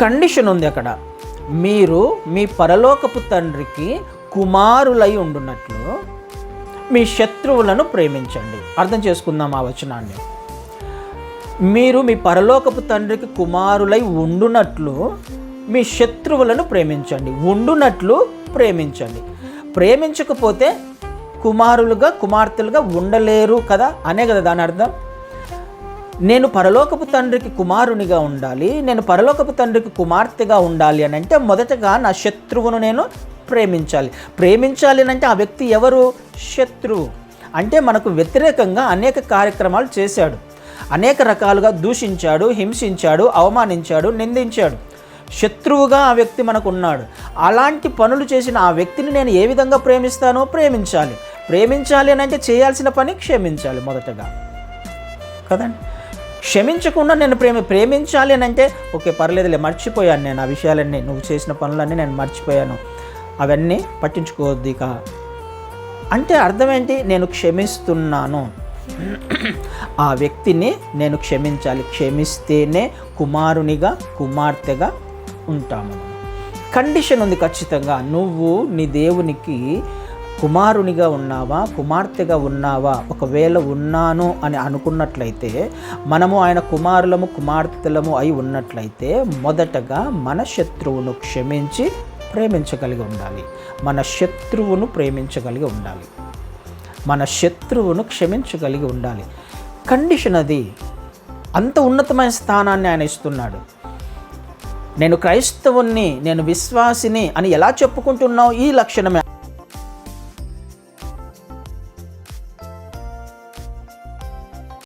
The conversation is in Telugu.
కండిషన్ ఉంది అక్కడ. మీరు మీ పరలోకపు తండ్రికి కుమారులై ఉండున్నట్లు మీ శత్రువులను ప్రేమించండి. అర్థం చేసుకుందాం ఆ వచనాన్ని. మీరు మీ పరలోకపు తండ్రికి కుమారులై ఉండునట్లు మీ శత్రువులను ప్రేమించండి. ఉండునట్లు ప్రేమించండి. ప్రేమించకపోతే కుమారులుగా కుమార్తెలుగా ఉండలేరు కదా? అనే కదా దాని అర్థం. నేను పరలోకపు తండ్రికి కుమారునిగా ఉండాలి నేను పరలోకపు తండ్రికి కుమార్తెగా ఉండాలి అని అంటే మొదటగా నా శత్రువును నేను ప్రేమించాలి. ప్రేమించాలి అని అంటే ఆ వ్యక్తి ఎవరు? శత్రువు. అంటే మనకు వ్యతిరేకంగా అనేక కార్యక్రమాలు చేశాడు. అనేక రకాలుగా దూషించాడు హింసించాడు అవమానించాడు నిందించాడు. శత్రువుగా ఆ వ్యక్తి మనకు ఉన్నాడు అలాంటి పనులు చేసిన ఆ వ్యక్తిని నేను ఏ విధంగా ప్రేమిస్తానో ప్రేమించాలి. ప్రేమించాలి అని అంటే చేయాల్సిన పని క్షమించాలి మొదటగా. కదండి? క్షమించకుండా నేను ప్రేమ ప్రేమించాలి అని అంటే ఓకే పర్లేదులే మర్చిపోయాను నేను ఆ విషయాలన్నీ. నువ్వు చేసిన పనులన్నీ నేను మర్చిపోయాను. అవన్నీ పట్టించుకోవద్దు ఇక. అంటే అర్థం ఏంటి? నేను క్షమిస్తున్నాను. ఆ వ్యక్తిని నేను క్షమించాలి. క్షమిస్తేనే కుమారునిగా కుమార్తెగా ఉంటాము. కండిషన్ ఉంది ఖచ్చితంగా. నువ్వు నీ దేవునికి కుమారునిగా ఉన్నావా? కుమార్తెగా ఉన్నావా? ఒకవేళ ఉన్నాను అని అనుకున్నట్లయితే మనము ఆయన కుమారులము కుమార్తెలము అయి ఉన్నట్లయితే మొదటగా మన శత్రువును క్షమించి ప్రేమించగలిగి ఉండాలి. మన శత్రువును ప్రేమించగలిగి ఉండాలి. మన శత్రువును క్షమించగలిగి ఉండాలి. కండిషన్ అది. అంత ఉన్నతమైన స్థానాన్ని ఆయన ఇస్తున్నాడు. నేను క్రైస్తవుణ్ణి నేను విశ్వాసిని అని ఎలా చెప్పుకుంటున్నావు? ఈ లక్షణమే.